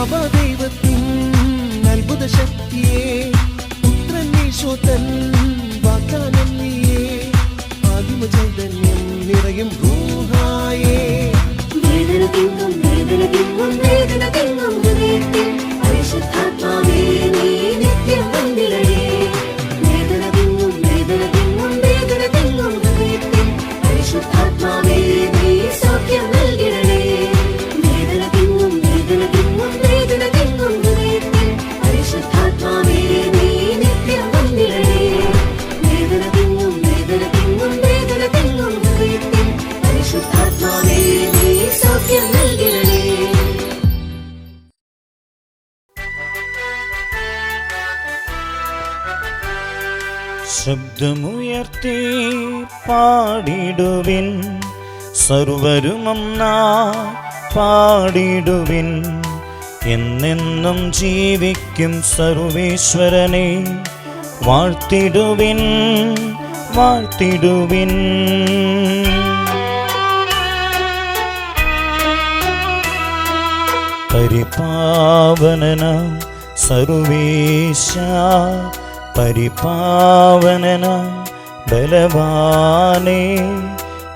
അവ ദൈവത്തിൻ അത്ഭുത ശക്തിയെ പുത്രൻ ഈശോത്തൻ വാഗ്ദാനം നീയേ ആദിമ ചൈതന്യം നിറയും ശബ്ദമുയർത്തി പാടിടുവിൻ. സർവരുമൊന്നാ പാടിടുവിൻ. എന്നെന്നും ജീവിക്കും സർവേശ്വരനെ. വാഴ്ത്തിടുവിൻ വാഴ്ത്തിടുവിൻ. പരിപാവനന സർവേശ പരിപാവനന ബലവാനേ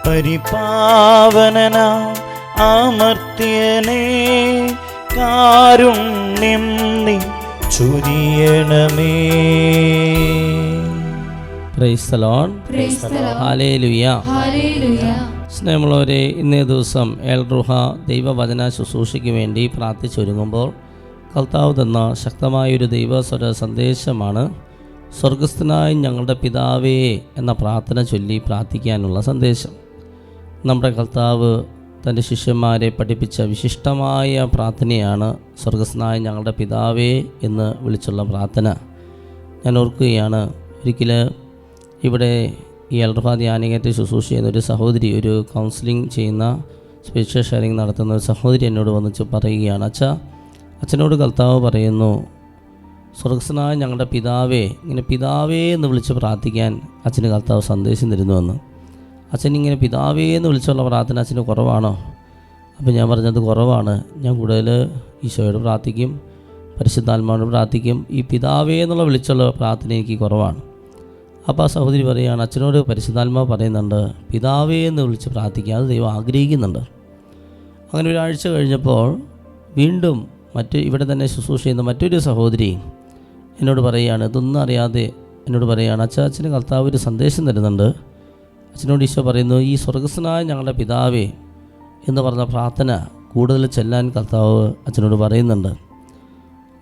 പരിപാവനന ആമർത്യനെ കാരുണ്യം നീ ചുരിയണമേ. സ്നേഹമുള്ളവരെ ഇന്നേ ദിവസം എൽറുഹ ദൈവവചന ശുശ്രൂഷയ്ക്ക് വേണ്ടി പ്രാർത്ഥിച്ചൊരുങ്ങുമ്പോൾ കർത്താവ് തന്ന ശക്തമായൊരു ദൈവസ്വര സന്ദേശമാണ്. സ്വർഗസ്ഥനായ ഞങ്ങളുടെ പിതാവേ എന്ന പ്രാർത്ഥന ചൊല്ലി പ്രാർത്ഥിക്കാനുള്ള സന്ദേശം. നമ്മുടെ കർത്താവ് തന്റെ ശിഷ്യന്മാരെ പഠിപ്പിച്ച വിശിഷ്ടമായ പ്രാർത്ഥനയാണ് സ്വർഗസ്നായ ഞങ്ങളുടെ പിതാവേ എന്ന് വിളിച്ചുള്ള പ്രാർത്ഥന. ഞാൻ ഓർക്കുകയാണ് ഒരിക്കൽ ഇവിടെ ഈ അൽറഫ ധ്യാനികത്തെ ശുശ്രൂഷ ചെയ്യുന്ന ഒരു സഹോദരി ഒരു കൗൺസിലിംഗ് ചെയ്യുന്ന സ്പെഷ്യൽ ഷെയറിംഗ് നടത്തുന്ന ഒരു സഹോദരി എന്നോട് വന്നിച്ച് പറയുകയാണ് അച്ഛ അച്ഛനോട് കർത്താവ് പറയുന്നു സ്വർഗസ്നായ ഞങ്ങളുടെ പിതാവേ ഇങ്ങനെ പിതാവേ എന്ന് വിളിച്ച് പ്രാർത്ഥിക്കാൻ അച്ഛന് കർത്താവ് സന്ദേശം തരുന്നുവെന്ന്. അച്ഛൻ ഇങ്ങനെ പിതാവേ എന്ന് വിളിച്ചുള്ള പ്രാർത്ഥന അച്ഛന് കുറവാണോ? അപ്പോൾ ഞാൻ പറഞ്ഞത് കുറവാണ്. ഞാൻ കൂടുതൽ ഈശോയോട് പ്രാർത്ഥിക്കും പരിശുദ്ധാത്മാവോട് പ്രാർത്ഥിക്കും. ഈ പിതാവേ എന്നുള്ള വിളിച്ചുള്ള പ്രാർത്ഥന എനിക്ക് കുറവാണ്. അപ്പോൾ ആ സഹോദരി പറയുകയാണ് അച്ഛനോട് പരിശുദ്ധാത്മാവ് പറയുന്നുണ്ട് പിതാവേ എന്ന് വിളിച്ച് പ്രാർത്ഥിക്കുക അത് ദൈവം ആഗ്രഹിക്കുന്നുണ്ട്. അങ്ങനെ ഒരാഴ്ച കഴിഞ്ഞപ്പോൾ വീണ്ടും മറ്റ് ഇവിടെ തന്നെ ശുശ്രൂഷ ചെയ്യുന്ന മറ്റൊരു സഹോദരി എന്നോട് പറയുകയാണ് ഇതൊന്നും അറിയാതെ എന്നോട് പറയുകയാണ് അച്ഛാ അച്ഛന് കർത്താവ് ഒരു സന്ദേശം തരുന്നുണ്ട്. അച്ഛനോട് ഈശോ പറയുന്നു ഈ സ്വർഗസ്നായ ഞങ്ങളുടെ പിതാവേ എന്ന് പറഞ്ഞ പ്രാർത്ഥന കൂടുതൽ ചെല്ലാൻ കർത്താവ് അച്ഛനോട് പറയുന്നുണ്ട്.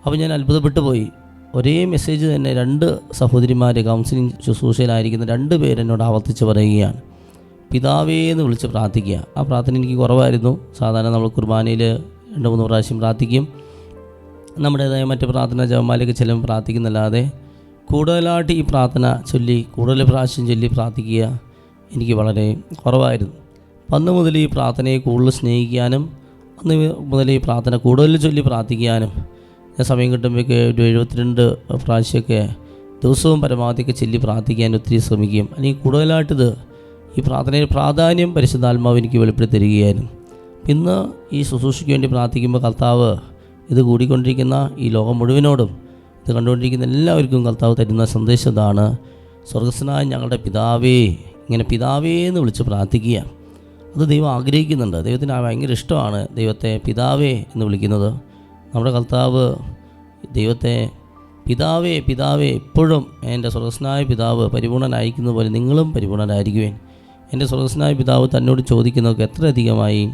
അപ്പോൾ ഞാൻ അത്ഭുതപ്പെട്ടു പോയി. ഒരേ മെസ്സേജ് തന്നെ രണ്ട് സഹോദരിമാർ കൗൺസിലിംഗ് ശുശ്രൂഷയിലായിരിക്കുന്ന രണ്ട് പേരെന്നോട് ആവർത്തിച്ച് പറയുകയാണ്. പിതാവേ എന്ന് വിളിച്ച് പ്രാർത്ഥിക്കുക. ആ പ്രാർത്ഥന എനിക്ക് കുറവായിരുന്നു. സാധാരണ നമ്മൾ കുർബാനയിൽ രണ്ട് മൂന്ന് പ്രാവശ്യം പ്രാർത്ഥിക്കും. നമ്മുടേതായ മറ്റ് പ്രാർത്ഥന ജപമാലയ്ക്ക് ചിലവ് പ്രാർത്ഥിക്കുന്നല്ലാതെ കൂടുതലായിട്ട് ഈ പ്രാർത്ഥന ചൊല്ലി കൂടുതൽ പ്രാവശ്യം ചൊല്ലി പ്രാർത്ഥിക്കുക എനിക്ക് വളരെ കുറവായിരുന്നു. അന്ന് മുതൽ ഈ പ്രാർത്ഥനയെ കൂടുതൽ സ്നേഹിക്കാനും അന്ന് മുതൽ ഈ പ്രാർത്ഥന കൂടുതൽ ചൊല്ലി പ്രാർത്ഥിക്കാനും ഞാൻ സമയം കിട്ടുമ്പോഴേക്ക് ഒരു എഴുപത്തിരണ്ട് പ്രാവശ്യമൊക്കെ ദിവസവും പരമാവധിയൊക്കെ ചൊല്ലി പ്രാർത്ഥിക്കാൻ ഒത്തിരി ശ്രമിക്കുകയും അല്ലെങ്കിൽ കൂടുതലായിട്ടിത് ഈ പ്രാർത്ഥനയിൽ പ്രാധാന്യം പരിശുദ്ധാത്മാവ് എനിക്ക് വെളിപ്പെടുത്തി തരികയായിരുന്നു. ഇന്ന് ഈ ശുശ്രൂഷയ്ക്ക് വേണ്ടി പ്രാർത്ഥിക്കുമ്പോൾ കർത്താവ് ഇത് കൂടിക്കൊണ്ടിരിക്കുന്ന ഈ ലോകം മുഴുവനോടും ഇത് കണ്ടുകൊണ്ടിരിക്കുന്ന എല്ലാവർക്കും കർത്താവ് തരുന്ന സന്ദേശം ഇതാണ്. സ്വർഗസ്നായ ഞങ്ങളുടെ പിതാവേ ഇങ്ങനെ പിതാവേ എന്ന് വിളിച്ച് പ്രാർത്ഥിക്കുക. അത് ദൈവം ആഗ്രഹിക്കുന്നുണ്ട്. ദൈവത്തിന് ഭയങ്കര ഇഷ്ടമാണ് ദൈവത്തെ പിതാവേ എന്ന് വിളിക്കുന്നത്. നമ്മുടെ കർത്താവ് ദൈവത്തെ പിതാവേ പിതാവേ എപ്പോഴും എന്റെ സ്വർഗസ്നായ പിതാവ് പരിപൂർണനായിരിക്കുന്ന പോലെ നിങ്ങളും പരിപൂർണനായിരിക്കുവേൻ എന്റെ സ്വർഗസ്നായ പിതാവ് തന്നോട് ചോദിക്കുന്നതൊക്കെ എത്ര അധികമായി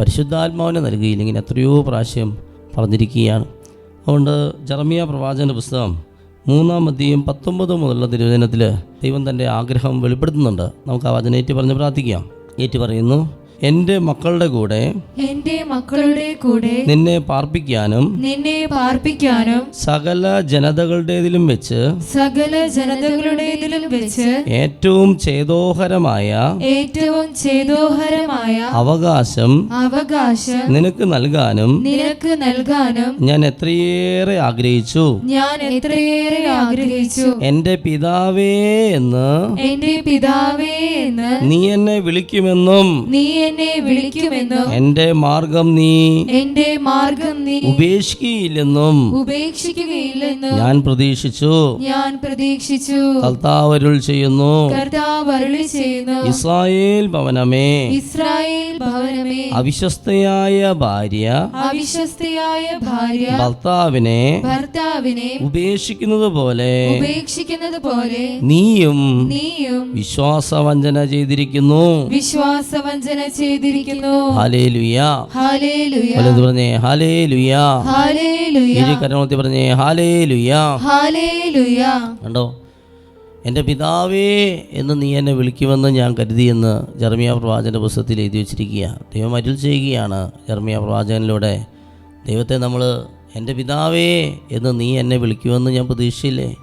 പരിശുദ്ധാത്മാവിനെ നൽകിയില്ലെങ്കിൽ എത്രയോ പ്രാവശ്യം പറഞ്ഞിരിക്കുകയാണ്. അതുകൊണ്ട് ജർമിയ പ്രവാചകന്റെ പുസ്തകം മൂന്നാം അധ്യയം പത്തൊമ്പത് മുതലുള്ള തിരുവചനത്തിൽ ദൈവം തന്റെ ആഗ്രഹം വെളിപ്പെടുത്തുന്നുണ്ട്. നമുക്ക് ആ വചനേറ്റ് പറഞ്ഞ് പ്രാർത്ഥിക്കാം. ഏറ്റു പറയുന്നു എന്റെ മക്കളുടെ കൂടെ എന്റെ മക്കളുടെ കൂടെ നിന്നെ പാർപ്പിക്കാനും നിന്നെ പാർപ്പിക്കാനും സകല ജനതകളുടേതിലും വെച്ച് സകല ജനതകളുടേതിലും വെച്ച് ഏറ്റവും ചേതോഹരമായ ഏറ്റവും ചേതോഹരമായ അവകാശം അവകാശം നിനക്ക് നൽകാനും നിനക്ക് നൽകാനും ഞാൻ എത്രയേറെ ആഗ്രഹിച്ചു. ഞാൻ എത്രയേറെ ആഗ്രഹിച്ചു. എന്റെ പിതാവേ എന്ന് എന്റെ പിതാവേ എന്ന് നീ എന്നെ വിളിക്കുമെന്നും നീ എന്നെ വിളിക്കുമെന്നും എന്റെ മാർഗം നീ എന്റെ മാർഗം നീ ഉപേക്ഷിക്കുകയില്ലെന്നും ഉപേക്ഷിക്കുകയില്ലെന്നും ഞാൻ പ്രതീക്ഷിച്ചു. ഞാൻ പ്രതീക്ഷിച്ചു. കർത്താവരുൾ ചെയ്യുന്നു. കർത്താവരുളി ചെയ്യുന്നു. ഇസ്രായേൽ ഭവനമേ. ഇസ്രായേൽ ഭവനമേ. അവിശ്വസ്തയായ ഭാര്യ അവിശ്വസ്തയായ ഭാര്യ ഭർത്താവിനെ ഭർത്താവിനെ ഉപേക്ഷിക്കുന്നത് പോലെ ഉപേക്ഷിക്കുന്നത് പോലെ നീയും നീയും വിശ്വാസവഞ്ചന ചെയ്തിരിക്കുന്നു. വിശ്വാസവഞ്ചന ചെയ്തിരിക്കുന്നു. പറഞ്ഞേ ഇരു പറഞ്ഞേ കണ്ടോ? എന്റെ പിതാവേ എന്ന് നീ എന്നെ വിളിക്കുമെന്ന് ഞാൻ കരുതിയെന്ന് ജർമിയ പ്രവാചന്റെ പുസ്തകത്തിൽ എഴുതി വെച്ചിരിക്കുക. ദൈവം അരുൾ ചെയ്യുകയാണ് ജർമിയ പ്രവാചകനിലൂടെ. ദൈവത്തെ നമ്മൾ എന്റെ പിതാവേ എന്ന് നീ എന്നെ വിളിക്കുമെന്ന് ഞാൻ പ്രതീക്ഷിച്ചില്ലേ?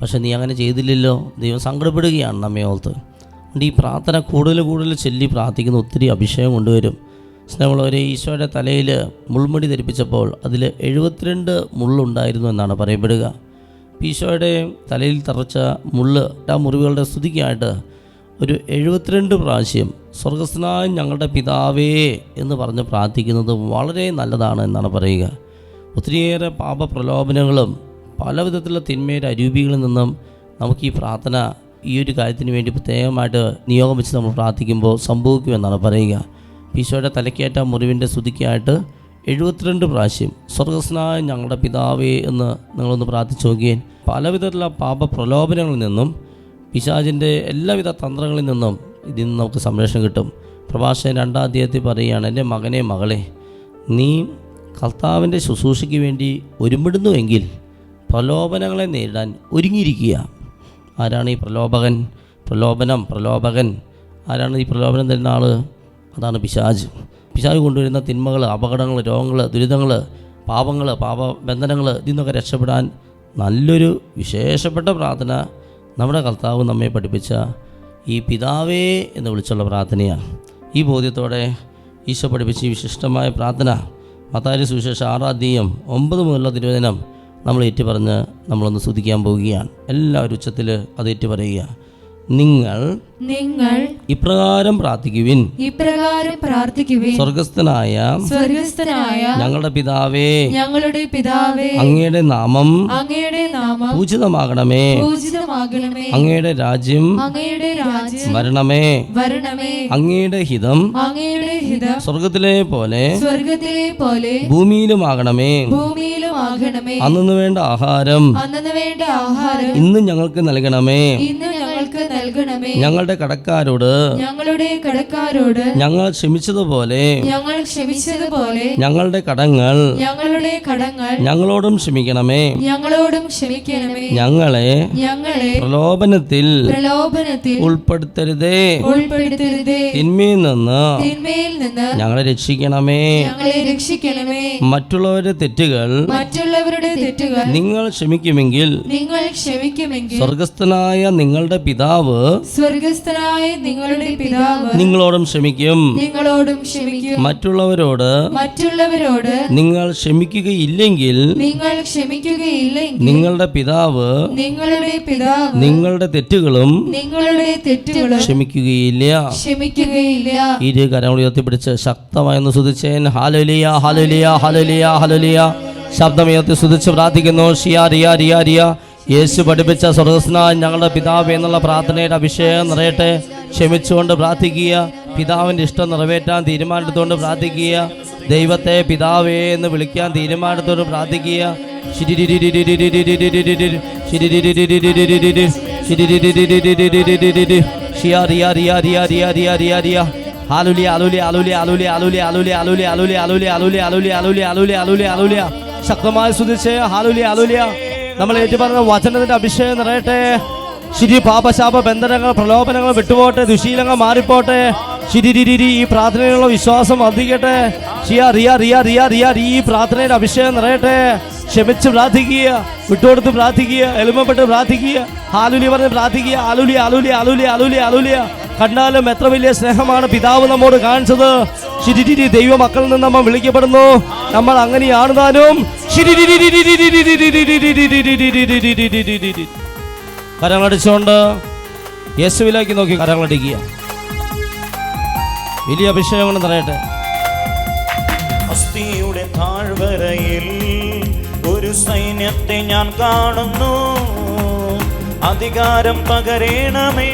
പക്ഷെ നീ അങ്ങനെ ചെയ്തില്ലല്ലോ. ദൈവം സങ്കടപ്പെടുകയാണ് നമ്മെ ഓർത്ത്. അതുകൊണ്ട് ഈ പ്രാർത്ഥന കൂടുതൽ കൂടുതൽ ചൊല്ലി പ്രാർത്ഥിക്കുന്ന ഒത്തിരി അഭിഷേകം കൊണ്ടുവരും. സ്നേഹമുള്ളവരെ ഈശോയുടെ തലയിൽ മുൾമുടി ധരിപ്പിച്ചപ്പോൾ അതിൽ എഴുപത്തിരണ്ട് മുള്ളുണ്ടായിരുന്നു എന്നാണ് പറയപ്പെടുക. ഈശോയുടെ തലയിൽ തറച്ച മുള്ള് ആ മുറിവുകളുടെ സ്തുതിക്കായിട്ട് ഒരു എഴുപത്തിരണ്ട് പ്രാവശ്യം സ്വർഗസ്നായ ഞങ്ങളുടെ പിതാവേ എന്ന് പറഞ്ഞ് പ്രാർത്ഥിക്കുന്നത് വളരെ നല്ലതാണ് എന്നാണ് പറയുക. ഒത്തിരിയേറെ പാപപ്രലോഭനങ്ങളും പല വിധത്തിലുള്ള തിന്മയുടെ അരൂപികളിൽ നിന്നും നമുക്ക് ഈ പ്രാർത്ഥന ഈ ഒരു കാര്യത്തിന് വേണ്ടി പ്രത്യേകമായിട്ട് നിയോഗം വെച്ച് നമ്മൾ പ്രാർത്ഥിക്കുമ്പോൾ സംഭവിക്കുമെന്നാണ് പറയുക. ഈശോയുടെ തലക്കേറ്റ മുറിവിന്റെ സ്തുതിക്കായിട്ട് എഴുപത്തിരണ്ട് പ്രാവശ്യം സ്വർഗസ്നായ ഞങ്ങളുടെ പിതാവേ എന്ന് നിങ്ങളൊന്ന് പ്രാർത്ഥിച്ചു നോക്കിയേൻ പലവിധത്തിലുള്ള പാപ പ്രലോഭനങ്ങളിൽ നിന്നും പിശാചിന്റെ എല്ലാവിധ തന്ത്രങ്ങളിൽ നിന്നും ഇതിൽ നിന്ന് നമുക്ക് സംരക്ഷണം കിട്ടും. പ്രഭാഷകൻ രണ്ടാം അധ്യായത്തിൽ പറയുകയാണ് എന്റെ മകനെ മകളെ നീ കർത്താവിന്റെ ശുശ്രൂഷയ്ക്ക് വേണ്ടി ഒരുമിടുന്നുവെങ്കിൽ പ്രലോഭനങ്ങളെ നേരിടാൻ ഒരുങ്ങിയിരിക്കുക. ആരാണ് ഈ പ്രലോഭകൻ? പ്രലോഭനം പ്രലോഭകൻ. ആരാണ് ഈ പ്രലോഭനം തരുന്ന ആൾ അതാണ് പിശാജ്. പിശാജ് കൊണ്ടുവരുന്ന തിന്മകൾ അപകടങ്ങൾ രോഗങ്ങൾ ദുരിതങ്ങൾ പാപങ്ങൾ പാപബന്ധനങ്ങൾ ഇതിൽ നിന്നൊക്കെ രക്ഷപ്പെടാൻ നല്ലൊരു വിശേഷപ്പെട്ട പ്രാർത്ഥന നമ്മുടെ കർത്താവ് നമ്മെ പഠിപ്പിച്ച ഈ പിതാവേ എന്ന് വിളിച്ചുള്ള പ്രാർത്ഥനയാണ്. ഈ ബോധ്യത്തോടെ ഈശോ പഠിപ്പിച്ച ഈ വിശിഷ്ടമായ പ്രാർത്ഥന മത്താരി സുവിശേഷ ആറാധ്യം ഒമ്പത് മുതലുള്ള തിരുവചനം നമ്മൾ ഏറ്റുപറഞ്ഞ് നമ്മളൊന്ന് സ്തുതിക്കാൻ പോവുകയാണ്. എല്ലാവരും ഉച്ചത്തിൽ അത് ഏറ്റുപറയുക. നിങ്ങൾ നിങ്ങൾ ഇപ്രകാരം പ്രാർത്ഥിക്കുവിൻ. ഇപ്രകാരം പ്രാർത്ഥിക്കുവിൻ. സ്വർഗസ്ഥനായ സ്വർഗസ്ഥനായ ഞങ്ങളുടെ പിതാവേ ഞങ്ങളുടെ പിതാവേ അങ്ങയുടെ നാമം അങ്ങയുടെ നാമം പൂജിതമാകണമേ. പൂജിതമാകണമേ. അങ്ങയുടെ രാജ്യം അങ്ങയുടെ രാജ്യം വരണമേ. വരണമേ. അങ്ങയുടെ ഹിതം അങ്ങയുടെ ഹിതം സ്വർഗത്തിലെ പോലെ സ്വർഗത്തിലെ പോലെ ഭൂമിയിലുമാകണമേ. ഭൂമിയിലും ആകണമേ അന്നു വേണ്ട ആഹാരം അന്നു വേണ്ട ആഹാരം ഇന്ന് ഞങ്ങൾക്ക് നൽകണമേ. ഇന്ന് ഞങ്ങൾക്ക് നൽകണമേ. ഞങ്ങളുടെ കടക്കാരോട് ഞങ്ങളുടെ കടക്കാരോട് ഞങ്ങൾ ക്ഷമിച്ചതുപോലെ ഞങ്ങൾ ക്ഷമിച്ചതുപോലെ ഞങ്ങളുടെ കടങ്ങൾ ഞങ്ങളുടെ കടങ്ങൾ ഞങ്ങളോടും ക്ഷമിക്കണമേ. ഞങ്ങളോടും ക്ഷമിക്കണമേ. ഞങ്ങളെ ഞങ്ങളെ പ്രലോഭനത്തിൽ പ്രലോഭനത്തിൽ ഉൾപ്പെടുത്തരുതേ. ഉൾപ്പെടുത്തരുതേ. തിന്മയിൽ നിന്ന് തിന്മയിൽ നിന്ന് ഞങ്ങളെ രക്ഷിക്കണമേ. ഞങ്ങളെ രക്ഷിക്കണമേ. മറ്റുള്ളവരുടെ തെറ്റുകൾ മറ്റുള്ളവരുടെ തെറ്റുകൾ നിങ്ങൾ ക്ഷമിക്കുമെങ്കിൽ നിങ്ങൾ ക്ഷമിക്കുമെങ്കിൽ സ്വർഗസ്ഥനായ നിങ്ങളുടെ പിതാവ് സ്വർഗസ്ഥനായ നിങ്ങളുടെ പിതാവ് നിങ്ങളോടും ക്ഷമിക്കും. നിങ്ങളോടും ക്ഷമിക്കും. മറ്റുള്ളവരോട് മറ്റുള്ളവരോട് നിങ്ങൾ ക്ഷമിക്കുകയില്ലെങ്കിൽ നിങ്ങൾ ക്ഷമിക്കുകയില്ലെങ്കിൽ നിങ്ങളുടെ പിതാവ് നിങ്ങളുടെ പിതാവ് നിങ്ങളുടെ തെറ്റുകളും നിങ്ങളുടെ തെറ്റുകളും ക്ഷമിക്കുകയില്ല. ക്ഷമിക്കുകയില്ല. ഇരു കരങ്ങൾ ഉയർത്തിപ്പിടിച്ച് ശക്തമായെന്ന് സുധിച്ചേൻ ഹാലലിയ ഹാലലിയ ഹാലലിയ ഹാലലിയ ശബ്ദമുയർത്തി സ്തുതിച്ച് പ്രാർത്ഥിക്കുന്നു. ഷിയ റിയ റിയ റിയ യേശു പഠിപ്പിച്ച സ്വർഗസ്ന ഞങ്ങളുടെ പിതാവ് എന്നുള്ള പ്രാർത്ഥനയുടെ അഭിഷേകം നിറയട്ടെ. ക്ഷമിച്ചുകൊണ്ട് പ്രാർത്ഥിക്കുക. പിതാവിന്റെ ഇഷ്ടം നിറവേറ്റാൻ തീരുമാനമെടുത്തുകൊണ്ട് പ്രാർത്ഥിക്കുക. ദൈവത്തെ പിതാവേ എന്ന് വിളിക്കാൻ തീരുമാനത്തോട് പ്രാർത്ഥിക്കുക. നമ്മൾ ഏറ്റുപറഞ്ഞ വചനത്തിന്റെ അഭിഷേകം നിറയട്ടെ. ശിരി പാപശാപ ബന്ധനങ്ങൾ പ്രലോഭനങ്ങൾ വിട്ടുപോട്ടെ ദുശീലങ്ങൾ മാറിപ്പോട്ടെ ശിരിരിരി ഈ പ്രാർത്ഥനയിലുള്ള വിശ്വാസം വർദ്ധിക്കട്ടെ. ഷിയാ റിയാ റിയാ റിയാ റിയാ റീ ഈ പ്രാർത്ഥനയുടെ അഭിഷേകം നിറയട്ടെ. ക്ഷമിച്ച് പ്രാർത്ഥിക്കുക വിട്ടുകൊടുത്ത് പ്രാർത്ഥിക്കുക എളുപ്പപ്പെട്ട് പ്രാർത്ഥിക്കുക ആലുലി പറഞ്ഞ് പ്രാർത്ഥിക്കുക ആലുലി ആലുലി ആലുലി ആലുലി ആലുലിയ. കണ്ടാലും എത്ര വലിയ സ്നേഹമാണ് പിതാവ് നമ്മോട് കാണിച്ചത് ശിരിരി ദൈവമക്കളിൽ നിന്ന് നമ്മൾ വിളിക്കപ്പെടുന്നു നമ്മൾ അങ്ങനെയാണ് താനും കരങ്ങളടിച്ചുകൊണ്ട് യേശുവിലേക്ക് നോക്കി കരങ്ങളടിക്കുക വലിയ അഭിഷേകങ്ങൾ നിറയട്ടെ അസ്ഥിയുടെ താഴ്വരയിൽ ഒരു സൈന്യത്തെ ഞാൻ കാണുന്നു അധികാരം പകരേണമേ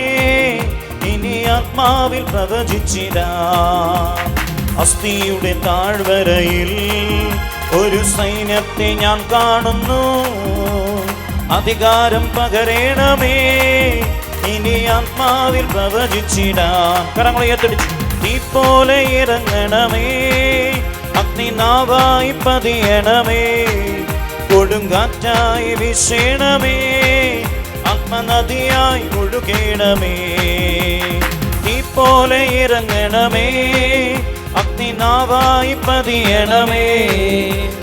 ഇനി ആത്മാവിൽ പ്രവചിച്ചിരാ അസ്ഥിയുടെ താഴ്വരയിൽ ഒരു സൈന്യത്തെ ഞാൻ കാണുന്നു. അധികാരം പകരേണമേ ഇനി ആത്മാവിൽ പ്രവചിച്ചിടാൻ കരങ്ങളെ ഏറ്റെടുച്ചു നീ പോലെ ഇറങ്ങണമേ അഗ്നിനാവായി പതിയണമേ കൊടുങ്കാറ്റായി വിഷേണമേ ആത്മനദിയായി ഒഴുകേണമേ നീ പോലെ ഇറങ്ങണമേ. അഗ്നിനാവായി പതിയണമേ.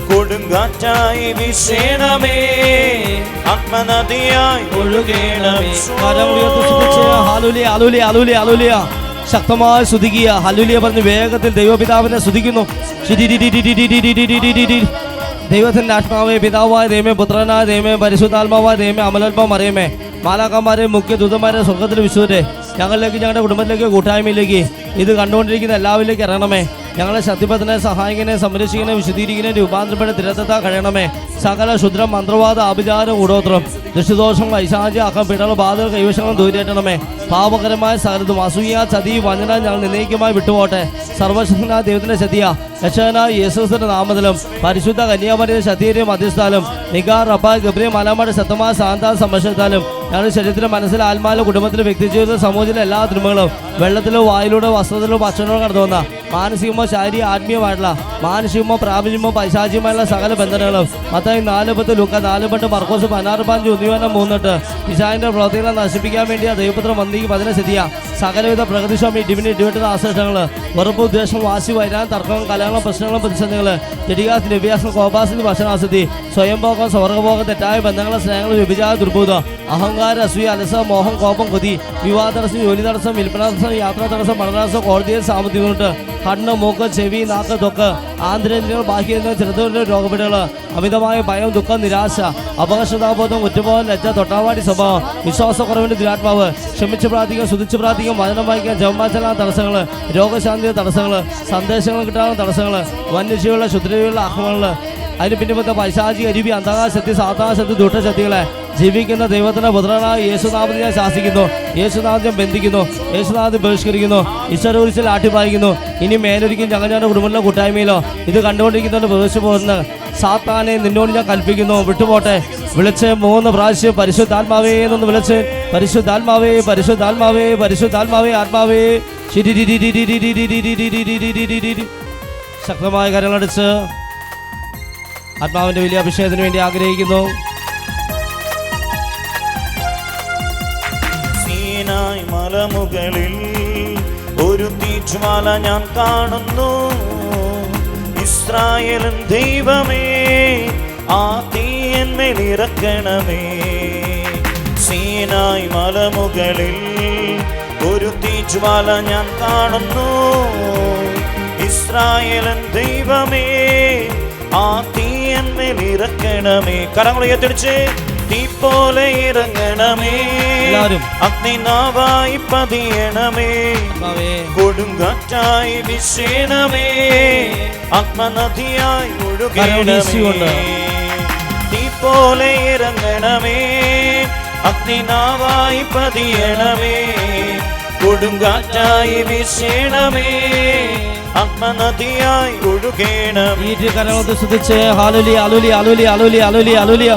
കൊടുങ്കാറ്റായി വീശേണമേ. ആത്മനദിയായി ഒഴുകേണമേ ശക്തമായ ശ്രുതിക്കുക ഹലുലിയ പറഞ്ഞ് വേഗത്തിൽ ദൈവപിതാവിനെ ശ്രുതിക്കുന്നു ദൈവത്തിന്റെ ആത്മാവേ പിതാവായ ദൈവമേ പുത്രനായ ദൈവമേ പരിശുദ്ധാത്മാവായ ദൈവമേ അമലോത്മാവ് അറിയമേ. മാലാക്കന്മാരെ മുഖ്യ ദൂതന്മാരെ സ്വർഗത്തിൽ വിശുദ്ധരെ ഞങ്ങളിലേക്ക് ഞങ്ങളുടെ കുടുംബത്തിലേക്ക് കൂട്ടായ്മയിലേക്ക് ഇത് കണ്ടുകൊണ്ടിരിക്കുന്ന എല്ലാവരിലേക്ക് ഇറങ്ങണമേ. ഞങ്ങളെ ശക്തിപത്തിനെ സഹായിക്കനെ സംരക്ഷിക്കണേ വിശുദ്ധീകരിക്കണേ രൂപാന്തരപ്പെടെ തിരത്തത്താ കഴിയണമേ. സകല ശുദ്രം മന്ത്രവാദ അഭിചാരം കൂടോത്രം ദൃഷ്ടിദോഷം വൈശാചി അഹം പിടകൾ ബാധകൾ കൈവശങ്ങൾ ദൂരേറ്റണമേ പാപകരമായ സകലതും അസൂയ ചതി വഞ്ചന ഞങ്ങൾ നിർണയിക്കുമായി വിട്ടുപോട്ടെ സർവശക്തനായ ദൈവത്തിന്റെ ശതിയ രക്ഷകനായ യേശുസിന്റെ നാമത്തിലും പരിശുദ്ധ കന്യാമരിയുടെ ശതീരയും അധിസ്ഥാലും നിഗാർ റബ ഗബ്രിയ മലമാട് ശക്തമായ സാന്താ സംരക്ഷിച്ചാലും ഞങ്ങളുടെ ശരീരത്തിലും മനസ്സിലും ആത്മാവിലും കുടുംബത്തിലും വ്യക്തിജീവിതത്തിലും സമൂഹത്തിലും എല്ലാ തിന്മകളും വെള്ളത്തിലോ വായിലൂടെ വസ്ത്രത്തിലോ ഭക്ഷണമോ കടന്നുവന്ന മാനസികമോ ശാരീരിക ആത്മീയമായിട്ടുള്ള മാനസികമോ പ്രാപഞ്ചികമോ പൈശാചികമായുള്ള സകല ബന്ധനങ്ങളും മത്തായി നാല് പത്ത് ലുക്ക നാല് പട്ട് മർക്കോസ് പതിനാറ് പാഞ്ച് ഒന്നിവനം മൂന്നിട്ട് ഇഷാന്റെ പ്രവർത്തികളെ നശിപ്പിക്കാൻ വേണ്ടി ആ ദൈവപുത്രം വന്നിക്ക് പതിനെ സ്ഥിതിയ സകലവിധ പ്രകൃതിസ്വാമി ഡിവിനി ഡിവിട്ടുന്ന ആശ്രയങ്ങൾ വെറുപ്പ് ഉദ്ദേശം വാശി വൈരാൻ തർക്കവും കലകളും പ്രശ്നങ്ങളും പ്രതിസന്ധികൾ ജഡികാസ് ദിവ്യാസം കോപാസിന് ഭക്ഷണാസ്ഥിതി സ്വയംഭോഗം സ്വർഗഭോഗം തെറ്റായ ബന്ധങ്ങളും സ്നേഹങ്ങളും വിഭജാത ദുർബോധം അഹങ്കാര അസൂയ അലസ മോഹം കോപം കൊതി വിവാഹ തടസ്സം ജോലി തടസ്സം വിൽപ്പന തടസ്സം യാത്രാ തടസ്സം പഠന കോടതിയിൽ സാമ്പത്തിക സാമ്പത്തികമുണ്ട് കണ്ണ് മൂക്ക് ചെവി നാക്ക് തൊക്ക് ആന്തരേന്ദ്രിയങ്ങൾ ബാഹ്യേന്ദ്രിയ ചെറുതുള്ള രോഗപിടികൾ അമിതമായ ഭയം ദുഃഖം നിരാശ അപകർഷതാബോധം കുറ്റബോധം ലജ്ജ തൊട്ടാവാടി സ്വഭാവം വിശ്വാസക്കുറവിന്റെ ദുരാത്മാവ് ക്ഷമിച്ച് പ്രാർത്ഥിക്കുക ശുദ്ധിച്ച് പ്രാർത്ഥിക്കുക വചനം വായിക്കുക ജപമാചരണ തടസ്സങ്ങൾ രോഗശാന്തി തടസ്സങ്ങൾ സന്ദേശങ്ങൾ കിട്ടാനുള്ള തടസ്സങ്ങൾ വന്യജീവികളുടെ ശുദ്രജീവികളുടെ ആഹ്വാനങ്ങൾ അതിന് പിന്നിപ്പത്തെ പൈശാചി അരുവി അന്താകാശക്തി സാധാരണ ശക്തി ദുഷ്ടശക്തികളെ ജീവിക്കുന്ന ദൈവത്തിന്റെ പുത്രനായ യേശുനാഥനെ ഞാൻ ശാസിക്കുന്നു. യേശുനാഥൻ ബന്ധിക്കുന്നു. യേശുനാഥൻ ബഹിഷ്കരിക്കുന്നു ഈശ്വരൂരിച്ചിൽ ആട്ടിപ്പായിക്കുന്നു. ഇനി മേലൊരിക്കലും ഞങ്ങൾ ഞങ്ങളുടെ കുടുംബത്തിലെ കൂട്ടായ്മയിലോ ഇത് കണ്ടുകൊണ്ടിരിക്കുന്നവരുടെ ബഹിഷ്ഠ പോകുന്ന സാത്താനെ നിന്നോട് ഞാൻ കൽപ്പിക്കുന്നു. വിട്ടുപോട്ടെ. വിളിച്ച് മൂന്ന് പ്രാവശ്യം പരിശുദ്ധാത്മാവേ എന്നൊന്ന് വിളിച്ച് പരിശുദ്ധാത്മാവേ പരിശുദ്ധാത്മാവേ പരിശുദ്ധാത്മാവേ ആത്മാവേ. ശക്തമായ കരങ്ങളടിച്ച് ആത്മാവിന്റെ വലിയ അഭിഷേകത്തിന് വേണ്ടി ആഗ്രഹിക്കുന്നു മലമുകളിൽ ഒരു തീജ്വാല ഞാൻ കാണുന്നു. ഇസ്രായേലും ദൈവമേ ആ തീയന്മേൽ ഇറക്കണമേ സീനായ് മലമുകളിൽ ഒരു തീജ്വാല ഞാൻ കാണുന്നു. ഇസ്രായേലൻ ദൈവമേ ആ തീയന്മേൽ ഇറക്കണമേ കരങ്ങൾ തീ പോലെ ഇറങ്ങണമേ. എല്ലാവരും. അഗ്നിനാവായി പതിയണമേ. കൊടുങ്കാറ്റായി വിശേണമേ. ആത്മനദിയായി. ഒഴുകണമേ. തീ പോലെ ഇറങ്ങണമേ. അഗ്നിനാവായി പതിയണമേ. കൊടുങ്കാറ്റായി വിശേണമേ. ആത്മനദിയായി ഒഴുകേണം ഈ കരോട് ശ്രദ്ധിച്ച്. ഹാലുലി അലുലി അലുലി അലുലി അലുലി അലുലിയ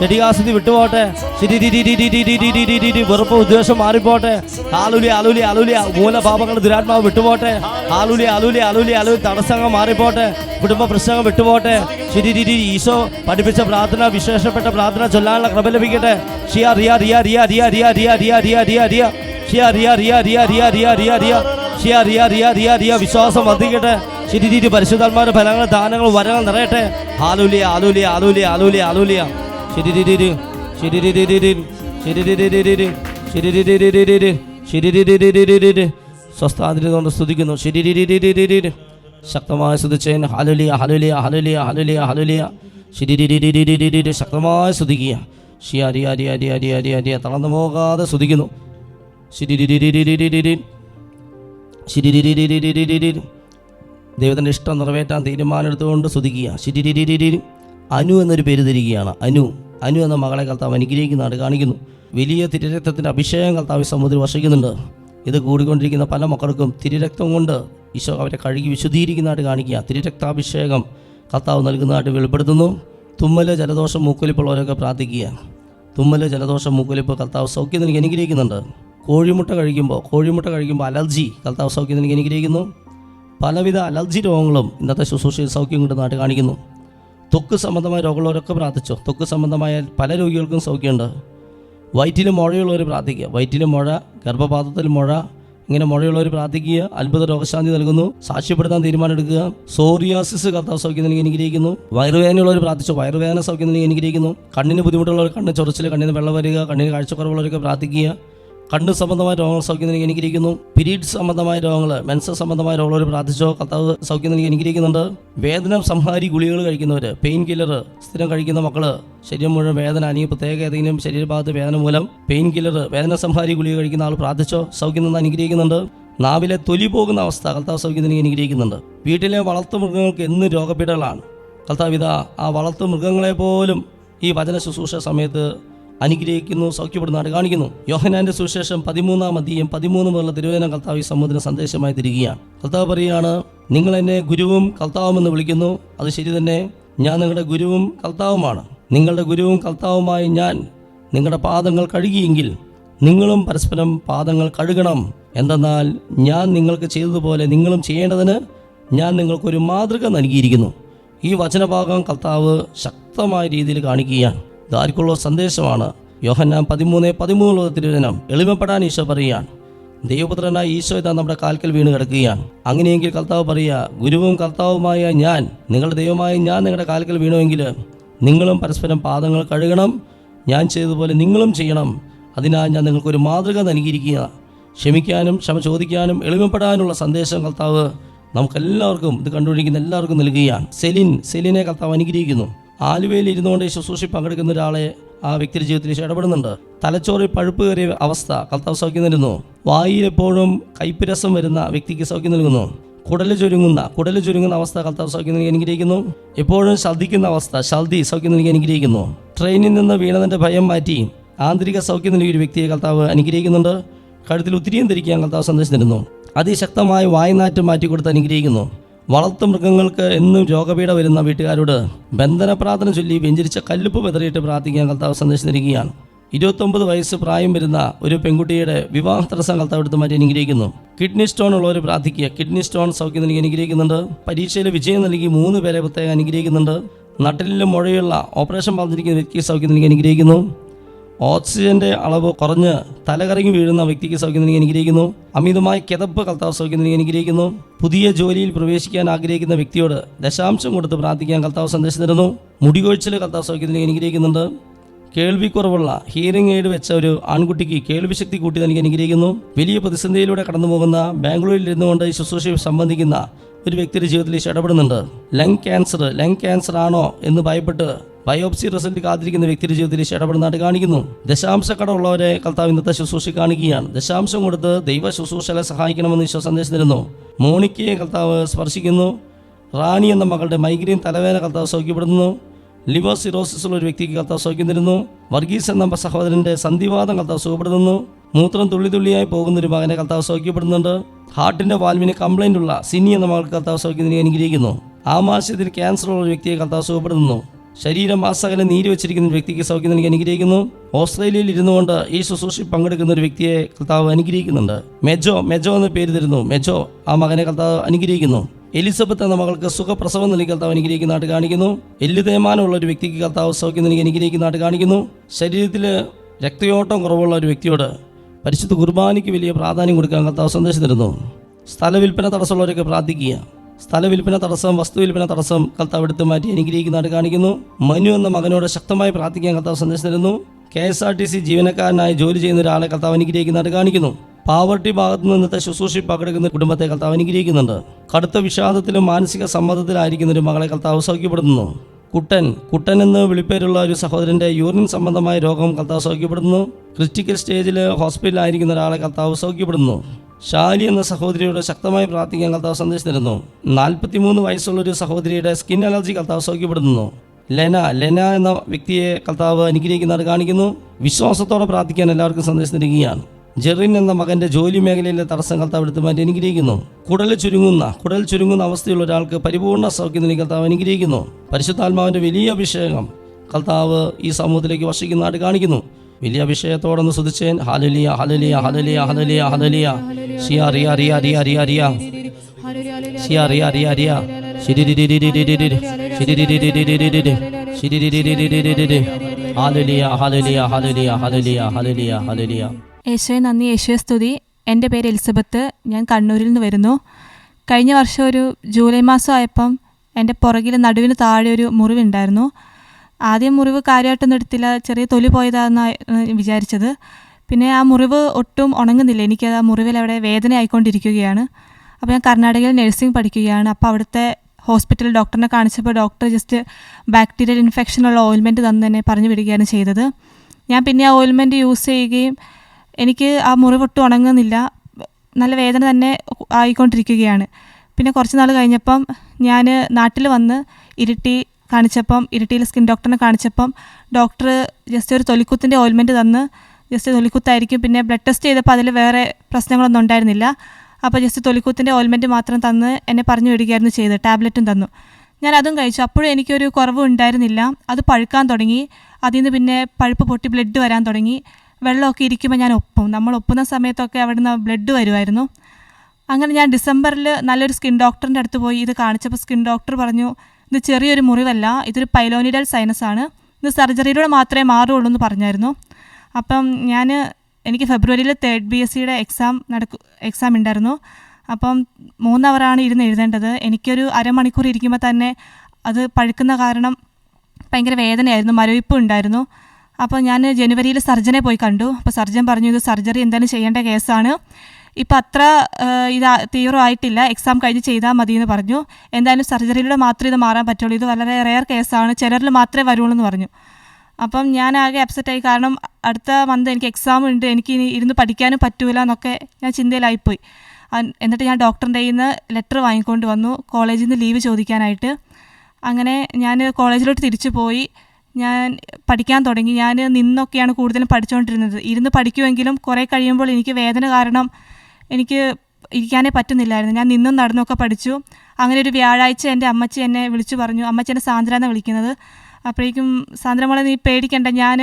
ജഡികാസ്ഥിതി വിട്ടുപോട്ടെ. വെറുപ്പ് ഉദ്ദേശം മാറിപ്പോട്ടെ ആലുലി അലുലി അലുലി മൂലപാപങ്ങൾ ദുരാത്മാവ് വിട്ടുപോട്ടെ ആലുലി അലുലി അലുലി അലുലി തടസ്സങ്ങൾ മാറിപ്പോട്ടെ കുടുംബ പ്രശ്നങ്ങൾ വിട്ടുപോട്ടെ ശരി രി രി ഈശോ പഠിപ്പിച്ച പ്രാർത്ഥന വിശേഷപ്പെട്ട പ്രാർത്ഥന ചൊല്ലാനുള്ള കൃപ ലഭിക്കട്ടെ ഷിയ റിയ റിയ റിയ റിയ റിയ റിയ റിയ റിയ റിയ റിയ ഷിയ റിയ റിയ റിയ റിയ റിയ റിയ റിയ ഷിയ റിയ റിയ റിയ റിയ വിശ്വാസം വർദ്ധിക്കട്ടെ ശരി രീതി പരിശുദ്ധാത്മാരുടെ ഫലങ്ങൾ ദാനങ്ങൾ വരങ്ങൾ നിറയട്ടെ ആലൂലിയ ആലൂലിയ ആലൂലിയ ആലൂലിയ ആലൂലിയ ശരി രീതി ശരി രീതി ശരി രീതി ശരി രീതി ശരി രീതി സ്വസ്ഥാതിരുന്നുകൊണ്ട് സ്തുതിക്കുന്നു ശരി രീതി ശക്തമായ സ്തുതിച്ചേൻ ഹലുലിയ ഹലുലിയ ഹലുലിയ ഹലുലിയ ഹലുലിയ ശരി ശക്തമായി സ്തുതിക്കുക ഷിയ അരി അരി അരി അരി അരി അരി തളർന്നു പോകാതെ സ്തുതിക്കുന്നു ദൈവത്തിന്റെ ഇഷ്ടം നിറവേറ്റാൻ തീരുമാനമെടുത്തുകൊണ്ട് സ്തുതിക്കുക ശിരിരിരിരി അനു എന്നൊരു പേര് തിരികുകയാണ് അനു അനു എന്ന മകളെ കർത്താവ് അനുഗ്രഹിക്കുന്നതാണ് കാണിക്കുന്നു. വലിയ തിരുരക്തത്തിന്റെ അഭിഷേകം കർത്താവ് സമുദ്രം വർഷിക്കുന്നുണ്ട്. ഇത് കൂടിക്കൊണ്ടിരിക്കുന്ന പല മക്കൾക്കും തിരുരക്തം കൊണ്ട് ഈശോ അവരെ കഴുകി വിശുദ്ധീകരിക്കുന്നതായിട്ട് കാണിക്കുക. തിരുരക്താഭിഷേകം കർത്താവ് നൽകുന്നതായിട്ട് വെളിപ്പെടുത്തുന്നു. തുമ്മൽ ജലദോഷം മൂക്കൊലിപ്പുള്ളവരൊക്കെ പ്രാർത്ഥിക്കുക. തുമ്മൽ ജലദോഷം മൂക്കൊലിപ്പ് കർത്താവ് സൗഖ്യം നൽകി അനുഗ്രഹിക്കുന്നുണ്ട്. കോഴിമുട്ട കഴിക്കുമ്പോൾ കോഴിമുട്ട കഴിക്കുമ്പോൾ അലർജി കർത്താവ് സൗഖ്യം നൽകി അനുഗ്രഹിക്കുന്നു. പലവിധ അലർജി രോഗങ്ങളും ഇന്നത്തെ ശുശ്രൂഷയിൽ സൗഖ്യം കിട്ടുന്നതായിട്ട് കാണിക്കുന്നു. ത്വക്ക് സംബന്ധമായ രോഗമുള്ളവരൊക്കെ പ്രാർത്ഥിച്ചു? തൊക്ക് സംബന്ധമായ പല രോഗികൾക്കും സൗഖ്യമുണ്ട്. വയറ്റിൽ മുഴയുള്ളവർ പ്രാർത്ഥിക്കുക. വയറ്റിൽ മുഴ ഗർഭപാത്രത്തിൽ മുഴ ഇങ്ങനെ മുഴയുള്ളവർ പ്രാർത്ഥിക്കുക. അത്ഭുത രോഗശാന്തി നൽകുന്നു. സാക്ഷ്യപ്പെടുത്താൻ തീരുമാനമെടുക്കുക. സോറിയാസിസ് കർത്താവ് സൗഖ്യം നൽകി അനുഗ്രഹിക്കുന്നു. വയറുവേദനയുള്ളവർ പ്രാർത്ഥിച്ചു? വയറുവേദന സൗഖ്യം നൽകി അനുഗ്രഹിക്കുന്നു. കണ്ണിന് ബുദ്ധിമുട്ടുള്ളവർ കണ്ണ് ചൊറിച്ചിൽ കണ്ണിന് വെള്ളം വരിക കണ്ണിന് കാഴ്ചക്കുറവുള്ളവരൊക്കെ പ്രാർത്ഥിക്കുക. കണ്ണ് സംബന്ധമായ രോഗങ്ങൾ സൗഖ്യം നൽകി അനുഗ്രഹിക്കുന്നു പിരീഡ് സംബന്ധമായ രോഗങ്ങൾ മെൻസ സംബന്ധമായ രോഗങ്ങൾ പ്രാർത്ഥിച്ചോ കർത്താവ് സൗഖ്യം നൽകി അനുഗ്രഹിക്കുന്നുണ്ട് വേദന സംഹാരി ഗുളികകൾ കഴിക്കുന്നവർ പെയിൻ കില്ലർ സ്ഥിരം കഴിക്കുന്ന മക്കൾ ശരീരം മുഴുവൻ വേദന അല്ലെങ്കിൽ പ്രത്യേക ഏതെങ്കിലും ശരീരഭാഗത്ത് വേദന മൂലം പെയിൻ കില്ലർ വേദന സംഹാരി ഗുളിക കഴിക്കുന്ന ആൾ പ്രാർത്ഥിച്ചോ സൗഖ്യം നിന്ന് അനുഗ്രഹിക്കുന്നുണ്ട് നാവിലെ തൊലി പോകുന്ന അവസ്ഥ കർത്താവ് സൗഖ്യം നൽകി അനുഗ്രഹിക്കുന്നുണ്ട് വീട്ടിലെ വളർത്തു മൃഗങ്ങൾക്ക് എന്നും രോഗപീഠകളാണ്. കർത്താവ് ഇതാ ആ വളർത്തു മൃഗങ്ങളെ പോലും ഈ വചന ശുശ്രൂഷ സമയത്ത് അനുഗ്രഹിക്കുന്നു സൗഖ്യപ്പെടുന്നതായിട്ട് കാണിക്കുന്നു. യോഹനാന്റെ സുവിശേഷം പതിമൂന്നാം അധ്യയം പതിമൂന്ന് മുതലുള്ള തിരുവേദന കർത്താവ് ഈ സമുദ്ര സന്ദേശമായി തിരികുകയാണ് കർത്താവ് പറയുകയാണ് നിങ്ങൾ എന്നെ ഗുരുവും കർത്താവുമെന്ന് വിളിക്കുന്നു. അത് ശരി തന്നെ. ഞാൻ നിങ്ങളുടെ ഗുരുവും കർത്താവുമാണ്. നിങ്ങളുടെ ഗുരുവും കർത്താവുമായി ഞാൻ നിങ്ങളുടെ പാദങ്ങൾ കഴുകിയെങ്കിൽ നിങ്ങളും പരസ്പരം പാദങ്ങൾ കഴുകണം. എന്തെന്നാൽ ഞാൻ നിങ്ങൾക്ക് ചെയ്തതുപോലെ നിങ്ങളും ചെയ്യേണ്ടതിന് ഞാൻ നിങ്ങൾക്കൊരു മാതൃക നൽകിയിരിക്കുന്നു. ഈ വചനഭാഗം കർത്താവ് ശക്തമായ രീതിയിൽ കാണിക്കുകയാണ്. ഇതാർക്കുള്ള സന്ദേശമാണ്. യോഹന്നാൻ പതിമൂന്ന് പതിമൂന്നുള്ള തിരുവചനം എളിമപ്പെടാൻ ഈശോ പറയുകയാണ്. ദൈവപുത്രനായ ഈശോ ഇതാ നമ്മുടെ കാൽക്കൽ വീണ് കിടക്കുകയാണ്. അങ്ങനെയെങ്കിൽ കർത്താവ് പറയുക ഗുരുവും കർത്താവുമായ ഞാൻ നിങ്ങളുടെ ദൈവമായ ഞാൻ നിങ്ങളുടെ കാൽക്കൽ വീണുവെങ്കിൽ നിങ്ങളും പരസ്പരം പാദങ്ങൾ കഴുകണം. ഞാൻ ചെയ്തതുപോലെ നിങ്ങളും ചെയ്യണം. അതിനാൽ ഞാൻ നിങ്ങൾക്കൊരു മാതൃക നൽകിയിരിക്കുക ക്ഷമിക്കാനും ക്ഷമ ചോദിക്കാനും എളിമപ്പെടാനുള്ള സന്ദേശം കർത്താവ് നമുക്കെല്ലാവർക്കും ഇത് കണ്ടുപിടിക്കുന്ന എല്ലാവർക്കും നൽകുകയാണ്. സെലിൻ സെലിനെ കർത്താവ് അനുഗ്രഹിക്കുന്നു. ആലുവയിൽ ഇരുന്നുകൊണ്ട് കൊണ്ട് ശുശ്രൂഷി പങ്കെടുക്കുന്ന ഒരാളെ ആ വ്യക്തിയുടെ ജീവിതത്തിൽ ഇടപെടുന്നുണ്ട്. തലച്ചോറിൽ പഴുപ്പ് കയറിയ അവസ്ഥ കർത്താവ് സൗഖ്യം നൽകുന്നു വായിൽ എപ്പോഴും കയ്പ് രസം വരുന്ന വ്യക്തിക്ക് സൗഖ്യം നൽകുന്നു. കുടൽ ചുരുങ്ങുന്ന കുടൽ ചുരുങ്ങുന്ന അവസ്ഥ കർത്താവ് സൗഖ്യം നൽകി അനുഗ്രഹിക്കുന്നു. എപ്പോഴും ഛർദ്ദിക്കുന്ന അവസ്ഥ ഛർദി സൗഖ്യം നൽകി അനുഗ്രഹിക്കുന്നു. ട്രെയിനിൽ നിന്ന് വീണതിന്റെ ഭയം മാറ്റി ആന്തരിക സൗഖ്യം നൽകിയ ഒരു വ്യക്തിയെ കർത്താവ് അനുഗ്രഹിക്കുന്നുണ്ട്. കഴുത്തിൽ ഒത്തിരിയും ധരിക്കാൻ കർത്താവ് സന്ദേശം തരുന്നു. അതിശക്തമായ വായനാറ്റം മാറ്റിക്കൊടുത്ത് അനുഗ്രഹിക്കുന്നു. വളർത്തു മൃഗങ്ങൾക്ക് എന്നും രോഗപീഠ വരുന്ന വീട്ടുകാരോട് ബന്ധന പ്രാർത്ഥന ചൊല്ലി വെഞ്ചരിച്ച കല്ലുപ്പ് വെതറിയിട്ട് പ്രാർത്ഥിക്കാൻ കർത്താവ് സന്ദേശം നൽകുകയാണ്. ഇരുപത്തൊമ്പത് വയസ്സ് പ്രായം വരുന്ന ഒരു പെൺകുട്ടിയുടെ വിവാഹ തടസ്സം കർത്താവ് എടുത്ത് മാറ്റി അനുഗ്രഹിക്കുന്നു. കിഡ്നി സ്റ്റോൺ ഉള്ളവർ പ്രാർത്ഥിക്കുക. കിഡ്നി സ്റ്റോൺ സൗഖ്യം നൽകി അനുഗ്രഹിക്കുന്നുണ്ട്. പരീക്ഷയിൽ വിജയം നൽകി മൂന്ന് പേരെ പ്രത്യേകം അനുഗ്രഹിക്കുന്നുണ്ട്. നട്ടിലും മുഴയുള്ള ഓപ്പറേഷൻ പറഞ്ഞിരിക്കുന്ന വ്യക്തി സൗഖ്യം നൽകി അനുഗ്രഹിക്കുന്നു. ഓക്സിജന്റെ അളവ് കുറഞ്ഞ് തലകറങ്ങി വീഴുന്ന വ്യക്തിക്ക് സൗഖ്യം അനുഗ്രഹിക്കുന്നു. അമിതമായ കിതപ്പ് കർത്താവ് സൗഖ്യം അനുഗ്രഹിക്കുന്നു. പുതിയ ജോലിയിൽ പ്രവേശിക്കാൻ ആഗ്രഹിക്കുന്ന വ്യക്തിയോട് ദശാംശം കൊടുത്ത് പ്രാർത്ഥിക്കാൻ കർത്താവ് സന്ദേശം തരുന്നു. മുടികൊഴിച്ചിൽ കർത്താവ് സൗഖ്യം അനുഗ്രഹിക്കുന്നുണ്ട്. കേൾവിക്കുറവുള്ള ഹിയറിംഗ് എയ്ഡ് വെച്ച ഒരു ആൺകുട്ടിക്ക് കേൾവിശക്തി കൂട്ടി നൽകി അനുഗ്രഹിക്കുന്നു. വലിയ പ്രതിസന്ധിയിലൂടെ കടന്നു പോകുന്ന ബാംഗ്ലൂരിൽ ഇരുന്നുകൊണ്ട് ഈ ശുശ്രൂഷയെ സംബന്ധിക്കുന്ന ഒരു വ്യക്തിയുടെ ജീവിതത്തിൽ ഇടപെടുന്നുണ്ട്. ലങ് ക്യാൻസർ ലങ് ക്യാൻസർ ആണോ? എന്ന് ഭയപ്പെട്ട് ബയോപ്സി റിസൾട്ട് കാത്തിരിക്കുന്ന വ്യക്തിയുടെ ജീവിതത്തിൽ ഇഷ്ടപ്പെടുന്നതായിട്ട് കാണിക്കുന്നു. ദശാംശ കടമുള്ളവരെ കർത്താവ് ഇന്നത്തെ ശുശ്രൂഷ കാണിക്കുകയാണ്. ദശാംശം കൊടുത്ത് ദൈവ ശുശ്രൂഷകളെ സഹായിക്കണമെന്ന് ഈശോ സന്ദേശം തരുന്നു. മോണിക്കയെ കർത്താവ് സ്പർശിക്കുന്നു. റാണി എന്ന മകളുടെ മൈഗ്രെയിൻ തലവേദന കർത്താവ് സൗഖ്യപ്പെടുന്നു ലിവർ സിറോസിസ് ഉള്ള ഒരു വ്യക്തിക്ക് കർത്താവ് സൗഖ്യം തരുന്നു. വർഗീസ് എന്ന സഹോദരന്റെ സന്ധിവാദം കർത്താവ് സുഖപ്പെടുത്തുന്നു. മൂത്രം തുള്ളി തുള്ളിയായി പോകുന്ന ഒരു മകനെ കർത്താവ് സൗഖ്യപ്പെടുന്നുണ്ട് ഹാർട്ടിന്റെ വാൽവിന് കംപ്ലൈന്റ് ഉള്ള സിനി എന്ന മകൾക്ക് കർത്താവ് സൗഖ്യം നൽകി അനുഗ്രഹിക്കുന്നു. ആമാശയത്തിൽ ക്യാൻസർ ഉള്ള ഒരു വ്യക്തിയെ കർത്താവ് സുഖപ്പെടുന്നു ശരീരം മാസകലം നീര് വെച്ചിരിക്കുന്ന വ്യക്തിക്ക് സൗഖ്യം നൽകി അനുഗ്രഹിക്കുന്നു. ഓസ്ട്രേലിയയിൽ ഇരുന്നു കൊണ്ട് ഈ ശുശ്രൂഷയിൽ പങ്കെടുക്കുന്ന ഒരു വ്യക്തിയെ കർത്താവ് അനുഗ്രഹിക്കുന്നുണ്ട്. മെജോ മെജോ എന്ന് പേര് തരുന്നു. മെജോ ആ മകനെ കർത്താവ് അനുഗ്രഹിക്കുന്നു. എലിസബത്ത് എന്ന മകൾക്ക് സുഖപ്രസവം നൽകി കർത്താവ് അനുഗ്രഹിക്കുന്നതായിട്ട് കാണിക്കുന്നു. എല്ലു തേമാനമുള്ള ഒരു വ്യക്തിക്ക് കർത്താവ് സൗഖ്യം നൽകി അനുഗ്രഹിക്കുന്നതായിട്ട് കാണിക്കുന്നു. ശരീരത്തിൽ രക്തയോട്ടം കുറവുള്ള ഒരു വ്യക്തിയോട് പരിശുദ്ധ കുർബാനയ്ക്ക് വലിയ പ്രാധാന്യം കൊടുക്കാൻ കർത്താവ് സന്ദേശം തരുന്നു. സ്ഥലവിൽപ്പന തടസ്സമുള്ളവരൊക്കെ പ്രാർത്ഥിക്കുക. സ്ഥലവിൽപ്പന തടസ്സം വസ്തുവിൽപ്പന തടസ്സം കർത്താവ് എടുത്ത് മാറ്റി അനുഗ്രഹിക്കുന്നതായിട്ട് കാണിക്കുന്നു. മനു എന്ന മകനോട് ശക്തമായി പ്രാർത്ഥിക്കാൻ കർത്താവ് സന്ദേശം തരുന്നു K S R T C ജീവനക്കാരനായി ജോലി ചെയ്യുന്ന ഒരാളെ കർത്താവ് അനുഗ്രഹിക്കുന്നതായിട്ട് കാണിക്കുന്നു. പാവർട്ടി ഭാഗത്തു നിന്നത്തെ ശുശ്രൂഷയിൽ പങ്കെടുക്കുന്ന കുടുംബത്തെ കർത്താവ് അനുഗ്രഹിക്കുന്നുണ്ട്. കടുത്ത വിഷാദത്തിലും മാനസിക സമ്മർദ്ദത്തിലായിരിക്കുന്ന ഒരു മകളെ കർത്താവ് സൗഖ്യപ്പെടുത്തുന്നു. കുട്ടൻ കുട്ടൻ എന്ന് വിളിപ്പേരുള്ള ഒരു സഹോദരന്റെ യൂറിൻ സംബന്ധമായ രോഗം കർത്താവ് സൗഖ്യപ്പെടുന്നു ക്രിറ്റിക്കൽ സ്റ്റേജിൽ ഹോസ്പിറ്റലിലായിരിക്കുന്ന ഒരാളെ കർത്താവ് സൗഖ്യപ്പെടുന്നു ഷാലി എന്ന സഹോദരിയോട് ശക്തമായി പ്രാർത്ഥിക്കാൻ കർത്താവ് സന്ദേശം തരുന്നു. നാൽപ്പത്തിമൂന്ന് വയസ്സുള്ള ഒരു സഹോദരിയുടെ സ്കിൻ അലർജി കർത്താവ് സൗഖ്യപ്പെടുന്നു ലെന ലെന എന്ന വ്യക്തിയെ കർത്താവ് അനുഗ്രഹിക്കുന്നത് കാണിക്കുന്നു. വിശ്വാസത്തോടെ പ്രാർത്ഥിക്കാൻ എല്ലാവർക്കും സന്ദേശം തരികയാണ്. ജെറിൻ എന്ന മകന്റെ ജോലി മേഖലയിലെ തടസ്സം കർത്താവ് എടുത്ത് മാറ്റി അനുഗ്രഹിക്കുന്നു. കുടൽ ചുരുങ്ങുന്ന കുടൽ ചുരുങ്ങുന്ന അവസ്ഥയുള്ള ഒരാൾക്ക് പരിപൂർണ സൗഖ്യം നൽകി കർത്താവ് അനുഗ്രഹിക്കുന്നു. പരിശുദ്ധാത്മാവിന്റെ വലിയ അഭിഷേകം കർത്താവ് ഈ സമൂഹത്തിലേക്ക് വർഷിക്കുന്നതായിട്ട് കാണിക്കുന്നു. വലിയ അഭിഷേകത്തോടൊന്ന് ശ്രദ്ധിച്ചേൻ ഹലലിയ ഹലലിയ ഹലലിയ ഹലലിയ ഹലലിയ സിയ റിയ റിയ റിയ റിയ റിയ സിയ റിയ റിയ റിയ ഹലലിയ ഹലലിയ ഹലലിയ ഹലലിയ ഹലലിയ ഹലലിയ യേശോയെ നന്ദി ഏശേ സ്തുതി എന്റെ പേര് എലിസബത്ത് ഞാൻ കണ്ണൂരിൽ നിന്ന് വരുന്നു കഴിഞ്ഞ വർഷം ഒരു ജൂലൈ മാസം ആയപ്പം എന്റെ പുറകിൽ നടുവിന് താഴെ ഒരു മുറിവുണ്ടായിരുന്നു ആദ്യം മുറിവ് കാര്യമായിട്ടൊന്നും എടുത്തില്ല. ചെറിയ തൊലി പോയതാണെന്ന് വിചാരിച്ചത്. പിന്നെ ആ മുറിവ് ഒട്ടും ഉണങ്ങുന്നില്ല. എനിക്കത് ആ മുറിവിൽ അവിടെ വേദന ആയിക്കൊണ്ടിരിക്കുകയാണ്. അപ്പോൾ ഞാൻ കർണാടകയിൽ നഴ്സിംഗ് പഠിക്കുകയാണ്. അപ്പോൾ അവിടുത്തെ ഹോസ്പിറ്റലിൽ ഡോക്ടറിനെ കാണിച്ചപ്പോൾ ഡോക്ടർ ജസ്റ്റ് ബാക്ടീരിയൽ ഇൻഫെക്ഷനുള്ള ഓയിൽമെന്റ് തന്ന് തന്നെ പറഞ്ഞു വിടുകയാണ് ചെയ്തത്. ഞാൻ പിന്നെ ആ ഓയിൽമെന്റ് യൂസ് ചെയ്യുകയും എനിക്ക് ആ മുറിവ് ഒട്ടും ഉണങ്ങുന്നില്ല. നല്ല വേദന തന്നെ ആയിക്കൊണ്ടിരിക്കുകയാണ്. പിന്നെ കുറച്ച് നാൾ കഴിഞ്ഞപ്പം ഞാൻ നാട്ടിൽ വന്ന് ഇരിട്ടി കാണിച്ചപ്പം ഇരിട്ടിയിൽ സ്കിൻ ഡോക്ടറിനെ കാണിച്ചപ്പം ഡോക്ടർ ജസ്റ്റ് ഒരു തൊലിക്കുത്തിന്റെ ഓയിൽമെന്റ് തന്ന് ജസ്റ്റ് തൊലിക്കുത്തായിരിക്കും. പിന്നെ ബ്ലഡ് ടെസ്റ്റ് ചെയ്തപ്പോൾ അതിൽ വേറെ പ്രശ്നങ്ങളൊന്നും ഉണ്ടായിരുന്നില്ല. അപ്പോൾ ജസ്റ്റ് തൊലിക്കുത്തിന്റെ ഓയിൽമെന്റ് മാത്രം തന്ന് എന്നെ പറഞ്ഞു വിടുകയായിരുന്നു ചെയ്തത്. ടാബ്ലറ്റും തന്നു. ഞാൻ അതും കഴിച്ചു. അപ്പോഴും എനിക്കൊരു കുറവ് ഉണ്ടായിരുന്നില്ല. അത് പഴുക്കാൻ തുടങ്ങി. അതിൽ നിന്ന് പിന്നെ പഴുപ്പ് പൊട്ടി ബ്ലഡ് വരാൻ തുടങ്ങി. വെള്ളമൊക്കെ ഇരിക്കുമ്പോൾ ഞാൻ ഒപ്പും. നമ്മൾ ഒപ്പുന്ന സമയത്തൊക്കെ അവിടുന്ന് ബ്ലഡ് വരുമായിരുന്നു. അങ്ങനെ ഞാൻ ഡിസംബറിൽ നല്ലൊരു സ്കിൻ ഡോക്ടറിന്റെ അടുത്ത് പോയി ഇത് കാണിച്ചപ്പോൾ സ്കിൻ ഡോക്ടർ പറഞ്ഞു ഇത് ചെറിയൊരു മുറിവല്ല ഇതൊരു പൈലോനിഡൽ സൈനസ് ആണ്. ഇത് സർജറിയിലൂടെ മാത്രമേ മാറുള്ളൂ എന്ന് പറഞ്ഞായിരുന്നു. അപ്പം ഞാൻ എനിക്ക് ഫെബ്രുവരിയിൽ തേർഡ് ബി എസ് സിയുടെ എക്സാം നടക്കു എക്സാം ഉണ്ടായിരുന്നു അപ്പം മൂന്നവറാണ് ഇരുന്ന് എഴുതേണ്ടത്. എനിക്കൊരു അരമണിക്കൂർ ഇരിക്കുമ്പോൾ തന്നെ അത് പഴുക്കുന്ന കാരണം ഭയങ്കര വേദനയായിരുന്നു മരവിപ്പ് ഉണ്ടായിരുന്നു. അപ്പോൾ ഞാൻ ജനുവരിയിൽ സർജനെ പോയി കണ്ടു. അപ്പോൾ സർജൻ പറഞ്ഞു ഇത് സർജറി എന്തായാലും ചെയ്യേണ്ട കേസാണ് ഇപ്പം അത്ര ഇത് തീവ്രമായിട്ടില്ല. എക്സാം കഴിഞ്ഞ് ചെയ്താൽ മതി എന്ന് പറഞ്ഞു. എന്തായാലും സർജറിയിലൂടെ മാത്രമേ ഇത് മാറാൻ പറ്റുള്ളൂ. ഇത് വളരെ റെയർ കേസാണ് ചിലരിൽ മാത്രമേ വരുള്ളൂ എന്ന് പറഞ്ഞു. അപ്പം ഞാൻ ആകെ അപ്സെറ്റ് ആയി. കാരണം അടുത്ത മന്ത് എനിക്ക് എക്സാം ഉണ്ട്. എനിക്ക് ഇനി ഇരുന്ന് പഠിക്കാനും പറ്റൂല എന്നൊക്കെ ഞാൻ ചിന്തയിലായിപ്പോയി. എന്നിട്ട് ഞാൻ ഡോക്ടറിന്റെ കയ്യിൽ നിന്ന് ലെറ്റർ വാങ്ങിക്കൊണ്ട് വന്നു. കോളേജിൽ നിന്ന് ലീവ് ചോദിക്കാനായിട്ട്. അങ്ങനെ ഞാൻ കോളേജിലോട്ട് തിരിച്ചു പോയി. ഞാൻ പഠിക്കാൻ തുടങ്ങി. ഞാൻ നിന്നൊക്കെയാണ് കൂടുതലും പഠിച്ചുകൊണ്ടിരുന്നത് ഇരുന്ന് പഠിക്കുമെങ്കിലും കുറേ കഴിയുമ്പോൾ എനിക്ക് വേദന കാരണം എനിക്ക് ഇരിക്കാനേ പറ്റുന്നില്ലായിരുന്നു. ഞാൻ നിന്നും നടന്നൊക്കെ പഠിച്ചു. അങ്ങനെ ഒരു വ്യാഴാഴ്ച എന്റെ അമ്മച്ചി എന്നെ വിളിച്ചു പറഞ്ഞു അമ്മച്ചി എന്നെ സാന്ദ്ര എന്നാണ് വിളിക്കുന്നത്? അപ്പോഴേക്കും സാന്ദ്ര മോളെ നീ പേടിക്കണ്ട. ഞാൻ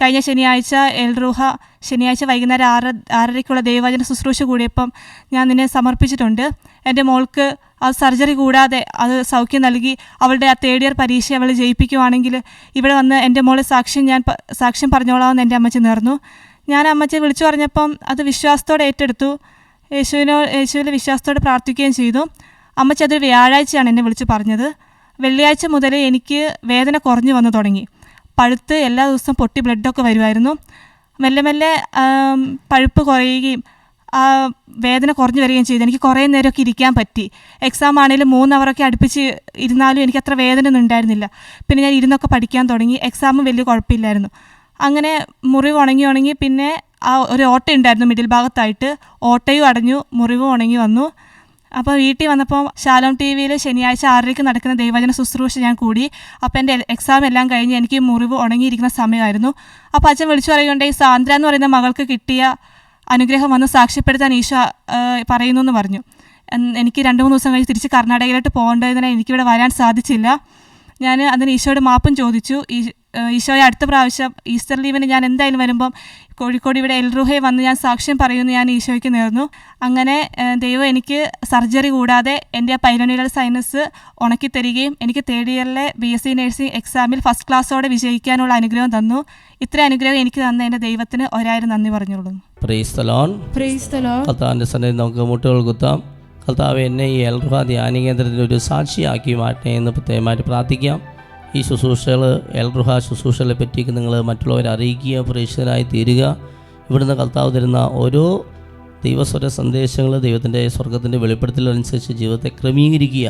കഴിഞ്ഞ ശനിയാഴ്ച എൽറൂഹ ശനിയാഴ്ച വൈകുന്നേരം ആറ് ആറരയ്ക്കുള്ള ദൈവവചന ശുശ്രൂഷ കൂടിയപ്പം ഞാൻ നിന്നെ സമർപ്പിച്ചിട്ടുണ്ട്. എന്റെ മോൾക്ക് അത് സർജറി കൂടാതെ അത് സൗഖ്യം നൽകി അവളുടെ ആ തേർഡ് ഇയർ പരീക്ഷ അവൾ ജയിപ്പിക്കുവാണെങ്കിൽ ഇവിടെ വന്ന് എന്റെ മോളെ സാക്ഷ്യം ഞാൻ സാക്ഷ്യം പറഞ്ഞോളാമെന്ന് എന്റെ അമ്മച്ചി നേർന്നു ഞാൻ അമ്മച്ചി വിളിച്ചു പറഞ്ഞപ്പം അത് വിശ്വാസത്തോടെ ഏറ്റെടുത്തു. യേശുവിനോ യേശുവിന്റെ വിശ്വാസത്തോടെ പ്രാർത്ഥിക്കുകയും ചെയ്തു. അമ്മച്ചി അതൊരു വ്യാഴാഴ്ചയാണ് എന്നെ വിളിച്ച് പറഞ്ഞത്. വെള്ളിയാഴ്ച മുതൽ എനിക്ക് വേദന കുറഞ്ഞു വന്നു തുടങ്ങി. പഴുത്ത് എല്ലാ ദിവസവും പൊട്ടി ബ്ലഡൊക്കെ വരുമായിരുന്നു. മെല്ലെ മെല്ലെ പഴുപ്പ് കുറയുകയും വേദന കുറഞ്ഞു വരികയും ചെയ്തു. എനിക്ക് കുറേ നേരമൊക്കെ ഇരിക്കാൻ പറ്റി. എക്സാം ആണെങ്കിലും മൂന്ന് അവറൊക്കെ അടുപ്പിച്ച് ഇരുന്നാലും എനിക്ക് അത്ര വേദന ഒന്നും ഉണ്ടായിരുന്നില്ല. പിന്നെ ഞാൻ ഇരുന്നൊക്കെ പഠിക്കാൻ തുടങ്ങി. എക്സാമും വലിയ കുഴപ്പമില്ലായിരുന്നു. അങ്ങനെ മുറിവ് ഉണങ്ങി ഉണങ്ങി പിന്നെ ആ ഒരു ഓട്ട ഉണ്ടായിരുന്നു. മിഡിൽ ഭാഗത്തായിട്ട് ഓട്ടയും അടഞ്ഞു മുറിവും ഉണങ്ങി വന്നു. അപ്പോൾ വീട്ടിൽ വന്നപ്പോൾ ശാലോം ടി വിയിൽ ശനിയാഴ്ച ആറരയ്ക്ക് നടക്കുന്ന ദൈവജന ശുശ്രൂഷ ഞാൻ കൂടി. അപ്പോൾ എന്റെ എക്സാം എല്ലാം കഴിഞ്ഞ് എനിക്ക് മുറിവ് ഉണങ്ങിയിരിക്കുന്ന സമയമായിരുന്നു. അപ്പോൾ അച്ഛൻ വിളിച്ചു പറയുകൊണ്ട് ഈ സാന്ദ്ര എന്ന് പറയുന്ന മകൾക്ക് കിട്ടിയ അനുഗ്രഹം വന്ന് സാക്ഷ്യപ്പെടുത്താൻ ഈശ പറയുന്നു എന്ന് പറഞ്ഞു. എനിക്ക് രണ്ട് മൂന്ന് ദിവസം കഴിഞ്ഞ് തിരിച്ച് കർണാടകയിലോട്ട് പോകേണ്ടതിനാൽ എനിക്കിവിടെ വരാൻ സാധിച്ചില്ല. ഞാൻ അതിന് ഈശോയുടെ മാപ്പും ചോദിച്ചു. ഈശോയെ അടുത്ത പ്രാവശ്യം ഈസ്റ്റർ ലീവിന് ഞാൻ എന്തായാലും വരുമ്പം കോഴിക്കോട് ഇവിടെ എൽറുഹെ വന്ന് ഞാൻ സാക്ഷ്യം പറയുമെന്ന് ഞാൻ ഈശോയ്ക്ക് നേർന്നു. അങ്ങനെ ദൈവം എനിക്ക് സർജറി കൂടാതെ എന്റെ ആ സൈനസ് ഉണക്കി തരികയും എനിക്ക് തേർഡ് ഇയറിലെ ബി എസ് സി നഴ്സിംഗ് എക്സാമിൽ ഫസ്റ്റ് ക്ലാസ്സോടെ വിജയിക്കാനുള്ള അനുഗ്രഹം തന്നു. ഇത്ര അനുഗ്രഹം എനിക്ക് തന്ന എന്റെ ദൈവത്തിന് ഒരായിരം നന്ദി പറഞ്ഞോളൂ. കർത്താവിന്റെ സന്നിധി നമുക്ക് മുട്ടുകൾ കുത്താം. കർത്താവ് എന്നെ ഈ എൽറുഹ ധ്യാന കേന്ദ്രത്തിന്റെ ഒരു സാക്ഷിയാക്കി മാറ്റേ എന്ന് പ്രത്യേകമായിട്ട് പ്രാർത്ഥിക്കാം. ഈ ശുശ്രൂഷകൾ എൽറുഹ ശുശ്രൂഷകളെ പറ്റി നിങ്ങൾ മറ്റുള്ളവരെ അറിയിക്കുക പ്രേക്ഷകരായി തീരുക. ഇവിടുന്ന് കർത്താവ് തരുന്ന ഓരോ ദൈവസ്വര സന്ദേശങ്ങൾ ദൈവത്തിന്റെ സ്വർഗത്തിന്റെ വെളിപ്പെടുത്തലനുസരിച്ച് ജീവിതത്തെ ക്രമീകരിക്കുക.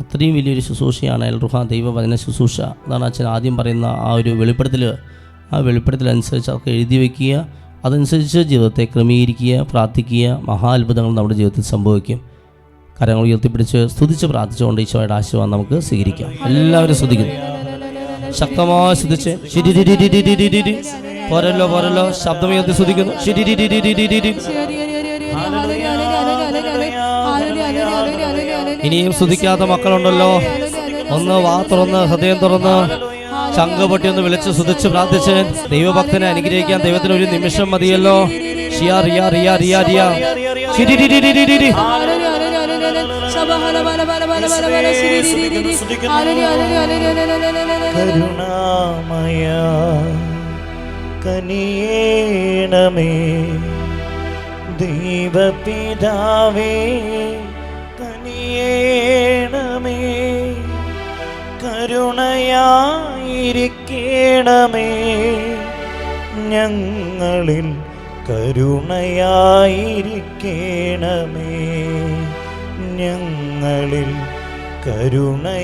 അത്രയും വലിയൊരു ശുശ്രൂഷയാണ് എൽറുഹ ദൈവവചന ശുശ്രൂഷ. അതാണ് അച്ഛൻ ആദ്യം പറയുന്ന ആ ഒരു വെളിപ്പെടുത്തൽ ആ വെളിപ്പെടുത്തലനുസരിച്ച് അവർക്ക് എഴുതി വയ്ക്കുക അതനുസരിച്ച് ജീവിതത്തെ ക്രമീകരിക്കുക പ്രാർത്ഥിക്കുക. മഹാത്ഭുതങ്ങൾ നമ്മുടെ ജീവിതത്തിൽ സംഭവിക്കും. കരങ്ങൾ ഉയർത്തിപ്പിടിച്ച് സ്തുതിച്ച് പ്രാർത്ഥിച്ചുകൊണ്ട് ഈശോയുടെ ആശീർവാദം നമുക്ക് സ്വീകരിക്കാം എല്ലാവരും ശ്രദ്ധിക്കുന്നു ശക്തമായി സ്തുതിച്ച് പോരല്ലോ പോരല്ലോ ശബ്ദം ഉയർത്തി സ്തുതിക്കുന്നു ഇനിയും സ്തുതിക്കാത്ത മക്കളുണ്ടല്ലോ ഒന്ന് വാ തുറന്ന് ഹൃദയം തുറന്ന് ശംഖ പൊട്ടി ഒന്ന് വിളിച്ച് സ്തുതിച്ച് പ്രാർത്ഥിച്ച് ദൈവഭക്തനെ അനുഗ്രഹിക്കാൻ ദൈവത്തിന് ഒരു നിമിഷം മതിയല്ലോ ഷിയാ റിയ റിയ റിയ റിയ കരുണാമയ കനിയേണമേ ദൈവപിതാവേ കനിയേണമേ കരുണയായിരിക്കണമേ ഞങ്ങളിൽ കരുണയായിരിക്കണമേ. ഞങ്ങളിൽ കരുണയായിരിക്കണമേ.